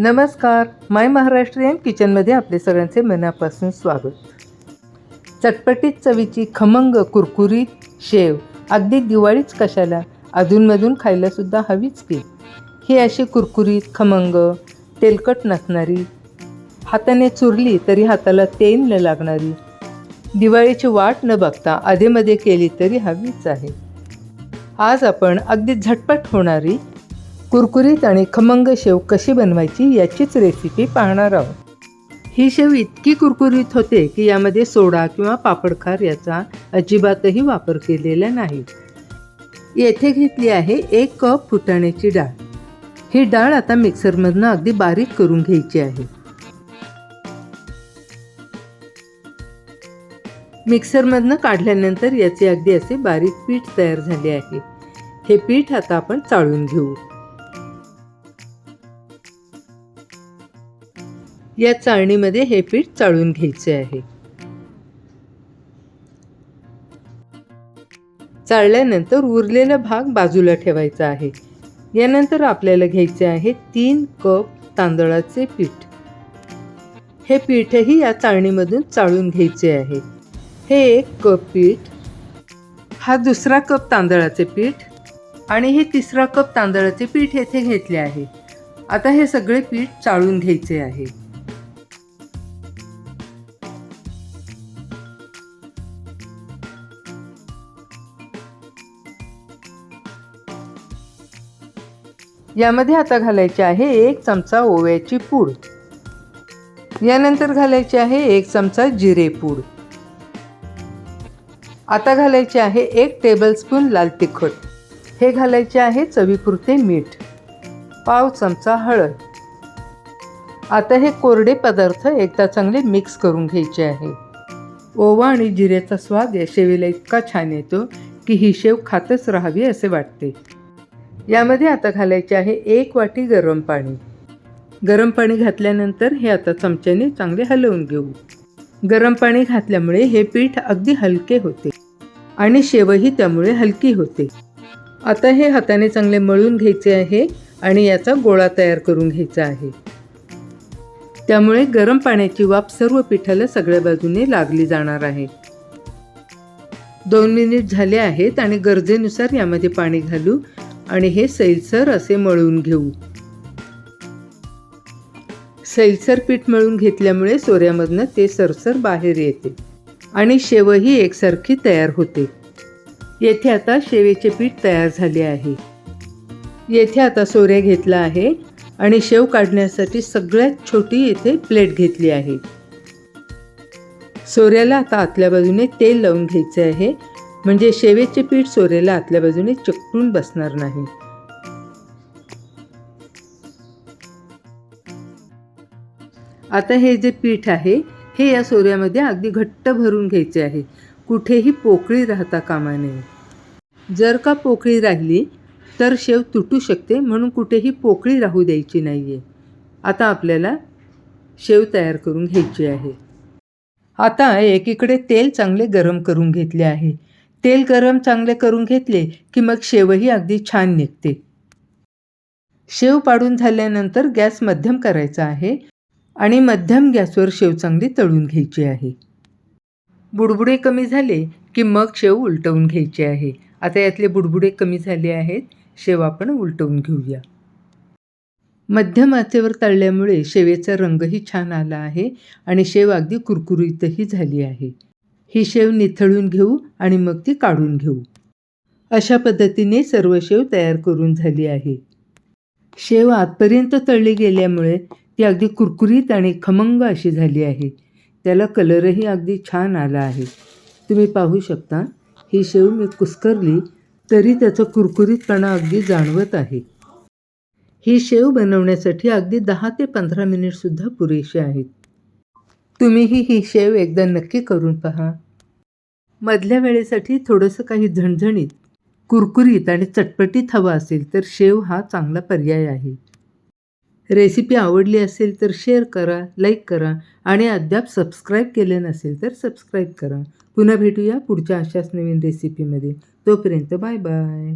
नमस्कार. माय महाराष्ट्रीयन किचनमध्ये आपले सगळ्यांचे मनापासून स्वागत. चटपटीत चवीची खमंग कुरकुरीत शेव अगदी दिवाळीच कशाला अधूनमधून खायलासुद्धा हवीच की. ही अशी कुरकुरीत खमंग तेलकट नसणारी हाताने चुरली तरी हाताला तेल न लागणारी दिवाळीची वाट न बघता अधेमध्ये केली तरी हवीच आहे. आज आपण अगदी झटपट होणारी कुरकुरीत आणि खमंग शेव कशी बनवायची याचीच रेसिपी पाहणार आहोत. ही शेव इतकी कुरकुरीत होते की यामध्ये सोडा किंवा पापडखार याचा अजिबातही वापर केलेला नाही. येथे घेतली आहे एक कप फुटाण्याची डाळ. ही डाळ आता मिक्सरमधनं अगदी बारीक करून घ्यायची आहे. मिक्सरमधनं काढल्यानंतर याचे अगदी असे बारीक पीठ तयार झाले आहे. हे पीठ आता आपण चाळून घेऊ. या चाळणीमध्ये हे पीठ चाळून घ्यायचे आहे. चाळल्यानंतर उरलेला भाग बाजूला ठेवायचा आहे. यानंतर आपल्याला घ्यायचे आहे तीन कप तांदळाचे पीठ. हे पीठही या चाळणीमधून चाळून घ्यायचे आहे. हे एक कप पीठ हा दुसरा कप तांदळाचे पीठ आणि हे तिसरा कप तांदळाचे पीठ येथे घेतले आहे. आता हे सगळे पीठ चाळून घ्यायचे आहे. यामध्ये आता घालायचे आहे एक चमचा ओव्याची पूड. यानंतर घालायचे आहे एक चमचा जिरे पूड. आता घालायचे आहे एक टेबलस्पून लाल तिखट. हे घालायचे आहे चवीपुरते मीठ. पाव चमचा हळद. आता हे कोरडे पदार्थ एकदा चांगले मिक्स करून घ्यायचे आहे. ओवा आणि जिऱ्याचा स्वाद या शेवेला इतका छान येतो की ही शेव खातच राहावी असे वाटते. यामध्ये आता घालायचे आहे एक वाटी गरम पाणी. गरम पाणी घातल्यानंतर हे आता चमच्याने चांगले हलवून घेऊ. गरम पाणी घातल्यामुळे हे पीठ अगदी हलके होते आणि शेवही त्यामुळे हलकी होते. आता हे हाताने चांगले मळून घ्यायचे आहे आणि याचा गोळा तयार करून घ्यायचा आहे. त्यामुळे गरम पाण्याची वाफ सर्व पिठाला सगळ्या बाजूने लागली जाणार आहे. दोन मिनिट झाले आहेत आणि गरजेनुसार यामध्ये पाणी घालू आणि हे सैलसर असे मळून घेऊ. सैलसर पीठ मळून घेतल्यामुळे सोऱ्यामधनं ते सरसर बाहेर येते आणि शेवही एकसारखी तयार होते. येथे आता शेवेचे पीठ तयार झाले आहे. येथे आता सोऱ्या घेतला आहे आणि शेव काढण्यासाठी सगळ्यात छोटी येथे प्लेट घेतली आहे. सोऱ्याला आता आतल्या बाजूने तेल लावून घ्यायचे आहे. म्हणजे शेवेचे पीठ सोऱ्याला आतल्या बाजूने चिकटून बसणार नाही. आता हे जे पीठ आहे हे या सोऱ्यामध्ये अगदी घट्ट भरून घ्यायचे आहे. कुठेही पोकळी राहता कामा नये. जर का पोकळी राहिली तर शेव तुटू शकते म्हणून कुठेही पोकळी राहू द्यायची नाही आहे आता आपल्याला शेव तयार करून घ्यायची आहे. आता एकीकडे तेल चांगले गरम करून घेतले आहे. तेल गरम चांगले करून घेतले की मग शेवही अगदी छान निघते. शेव पाडून झाल्यानंतर गॅस मध्यम करायचा आहे आणि मध्यम गॅसवर शेव चांगली तळून घ्यायची आहे. बुडबुडे कमी झाले की मग शेव उलटवून घ्यायचे आहे. आता यातले बुडबुडे कमी झाले आहेत शेव आपण उलटवून घेऊया. मध्यम आचेवर तळल्यामुळे शेवेचा रंगही छान आला आहे आणि शेव अगदी कुरकुरीतही झाली आहे. ही शेव निथळून घेऊ आणि मग ती काढून घेऊ. अशा पद्धतीने सर्व शेव तयार करून झाली आहे. शेव आतपर्यंत तळली गेल्यामुळे ती अगदी कुरकुरीत आणि खमंग अशी झाली आहे. त्याला कलरही अगदी छान आला आहे. तुम्ही पाहू शकता ही शेव मी कुस्करली तरी त्याचा कुरकुरीतपणा अगदी जाणवत आहे. ही शेव बनवण्यासाठी अगदी दहा ते पंधरा मिनिटसुद्धा पुरेशी आहेत. तुम्हीही ही शेव एकदा नक्की करून पहा. मधल्या वेळेसाठी थोडंसं काही झणझणीत कुरकुरीत आणि चटपटीत हवं असेल तर शेव हा चांगला पर्याय आहे. रेसिपी आवडली असेल तर शेअर करा लाईक करा आणि अद्याप सबस्क्राईब केले नसेल तर सबस्क्राईब करा. पुन्हा भेटूया पुढच्या अशाच नवीन रेसिपीमध्ये. तोपर्यंत बाय बाय.